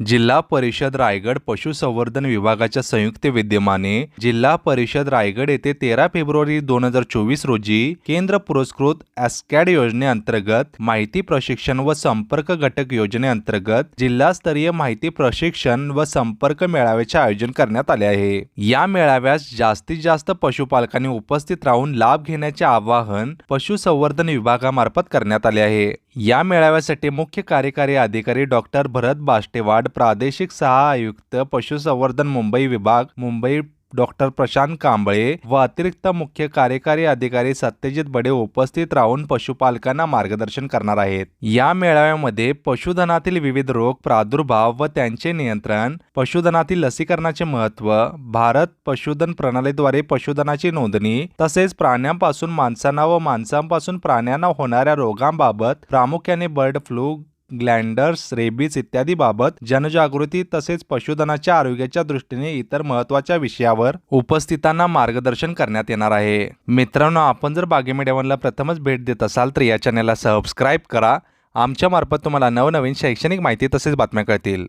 जिल्हा परिषद रायगड पशुसंवर्धन विभागाच्या संयुक्त विद्यमाने जिल्हा परिषद रायगड येथे तेरा फेब्रुवारी दोन हजार चोवीस रोजी केंद्र पुरस्कृत एस्कॅड योजनेअंतर्गत माहिती प्रशिक्षण व संपर्क घटक योजनेअंतर्गत जिल्हास्तरीय माहिती प्रशिक्षण व संपर्क मेळाव्याचे आयोजन करण्यात आले आहे. या मेळाव्यास जास्तीत जास्त पशुपालकांनी उपस्थित राहून लाभ घेण्याचे आवाहन पशुसंवर्धन विभागामार्फत करण्यात आले आहे. या मेळाव्यासाठी मुख्य कार्यकारी अधिकारी डॉक्टर भरत बाष्टेवाड प्रादेशिक सहा आयुक्त पशुसंवर्धन मुंबई विभाग मुंबई डॉक्टर प्रशांत कांबळे व अतिरिक्त मुख्य कार्यकारी अधिकारी सत्यजित बडे उपस्थित राहून पशुपालकांना मार्गदर्शन करणार आहेत. या मेळाव्यामध्ये पशुधनातील विविध रोग प्रादुर्भाव व त्यांचे नियंत्रण पशुधनातील लसीकरणाचे महत्त्व भारत पशुधन प्रणालीद्वारे पशुधनाची नोंदणी तसेच प्राण्यांपासून माणसांना व माणसांपासून प्राण्यांना होणाऱ्या रोगांबाबत प्रामुख्याने बर्ड फ्लू ग्लँडर्स रेबीज इत्यादी बाबत जनजागृती तसेच पशुधनाच्या आरोग्याच्या दृष्टीने इतर महत्त्वाच्या विषयावर उपस्थितांना मार्गदर्शन करण्यात येणार आहे. मित्रांनो आपण जर बागे मीडियावनला प्रथमच भेट देत असाल तर या चॅनलला सबस्क्राईब करा. आमच्यामार्फत तुम्हाला नवनवीन शैक्षणिक माहिती तसेच बातम्या कळतील.